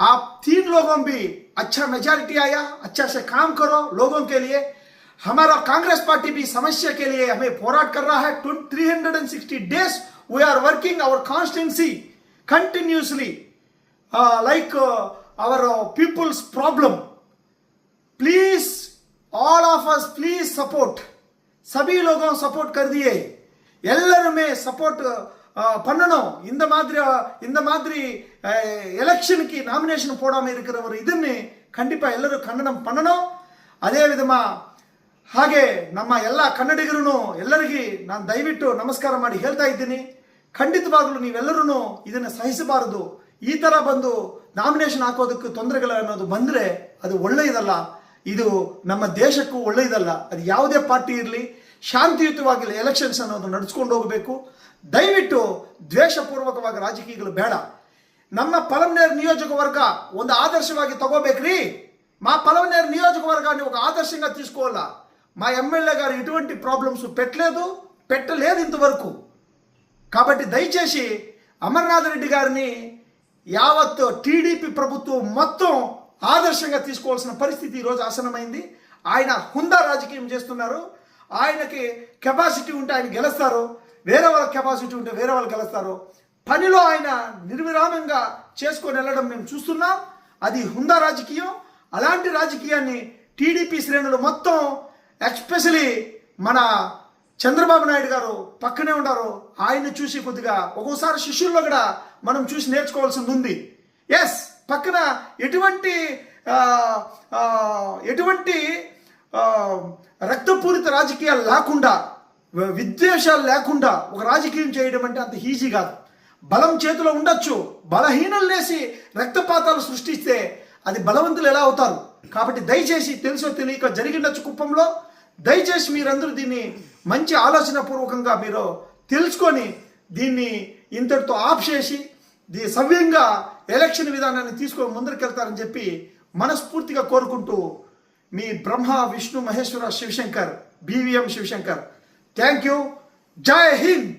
आप तीन लोगों में भी अच्छा मेजोरिटी आया अच्छा से काम करो लोगों के लिए। हमारा कांग्रेस पार्टी भी समस्या के लिए हमें पोराट कर रहा है। Three hundred and sixty days we are working our constancy continuously like our peoples problem please all of us please support सभी लोगों सपोर्ट कर दिए। एलर में सपोर्ट பண்ணணும் இந்த மாதிரி இந்த மாதிரி எலெக்ஷனுக்கு ನಾಮಿನೇಷನ್ போடாமல் இருக்கிறவர் ಇದನ್ನೇ ಖಂಡಿತ ಎಲ್ಲರೂ ಕನ್ನಡಂ பண்ணணும் ಅದೇ ವಿಧಮ, ಹಾಗೆ ನಮ್ಮ ಎಲ್ಲ ಕನ್ನಡಿಗರು ಎಲ್ಲರಿಗೆ ನಾನು ದಯವಿಟ್ಟು ನಮಸ್ಕಾರ ಮಾಡಿ ಹೇಳ್ತಾ ಇದ್ದೀನಿ. ಖಂಡಿತವಾಗಲೂ ನೀವೆಲ್ಲರೂ ಇದನ್ನು ಸಹಿಸಬಾರದು. ಈ ಥರ ಬಂದು ನಾಮಿನೇಷನ್ ಹಾಕೋದಕ್ಕೆ ತೊಂದರೆಗಳು ಅನ್ನೋದು ಬಂದರೆ ಅದು ಒಳ್ಳೆಯದಲ್ಲ. ಇದು ನಮ್ಮ ದೇಶಕ್ಕೂ ಒಳ್ಳೆಯದಲ್ಲ. ಅದು ಯಾವುದೇ ಪಾರ್ಟಿ ಇರಲಿ ಶಾಂತಿಯುತವಾಗಿ ಎಲೆಕ್ಷನ್ಸ್ ಅನ್ನೋದು ನಡೆಸ್ಕೊಂಡು ಹೋಗಬೇಕು. ದಯವಿಟ್ಟು ದ್ವೇಷಪೂರ್ವಕವಾಗಿ ರಾಜಕೀಯಗಳು ಬೇಡ. ನಮ್ಮ ನಿಯೋಜಕ నియోజకవర్గ ಒಂದು ಆದರ್ಶವಾಗಿ ತಗೋಬೇಕ್ರಿ. మా ನಿಯೋಜಕ నియోజకవర్గాన్ని ఒక ఆదర్శంగా తీసుకోవాలా మా ఎమ్మెల్యే గారు ఎటువంటి ప్రాబ్లమ్స్ పెట్టలేదు పెట్టలేదు ఇంతవరకు కాబట్టి దయచేసి అమర్నాథ్ రెడ్డి గారిని యావత్ టీడీపీ ప్రభుత్వం మొత్తం ఆదర్శంగా తీసుకోవాల్సిన పరిస్థితి ఈరోజు ఆసనమైంది ఆయన హుందా రాజకీయం చేస్తున్నారు. ఆయనకి కెపాసిటీ ఉంటే ఆయన గెలుస్తారు వేరే వాళ్ళ కెపాసిటీ ఉంటే వేరే వాళ్ళు గెలుస్తారు పనిలో ఆయన నిర్విరామంగా చేసుకొని వెళ్ళడం మేము చూస్తున్నాం. అది హుందా రాజకీయం. అలాంటి రాజకీయాన్ని టీడీపీ శ్రేణులు మొత్తం ఎక్స్పెషలీ మన చంద్రబాబు నాయుడు గారు పక్కనే ఉన్నారు ఆయన్ని చూసి కొద్దిగా ఒక్కోసారి శిష్యుల్లో కూడా మనం చూసి నేర్చుకోవాల్సింది ఉంది. ఎస్ పక్కన ఎటువంటి ఎటువంటి ఆ, రాజకీయాలు లేకుండా విద్వేషాలు లేకుండా ఒక రాజకీయం చేయడం అంటే అంత ఈజీ కాదు. బలం చేతిలో ఉండొచ్చు. బలహీనలు లేసి రక్తపాతాలు సృష్టిస్తే అది బలవంతులు ఎలా అవుతారు? కాబట్టి దయచేసి తెలుసో తెలియక జరిగిండొచ్చు కుప్పంలో దయచేసి మీరందరూ దీన్ని మంచి ఆలోచన పూర్వకంగా మీరు తెలుసుకొని దీన్ని ఇంతటితో ఆఫ్ చేసి దీ సవ్యంగా ఎలక్షన్ విధానాన్ని తీసుకొని ముందరికెళ్తారని చెప్పి మనస్ఫూర్తిగా కోరుకుంటూ మీ Brahma Vishnu Maheshwara Shivashankar BVM Shivashankar thank you Jai Hind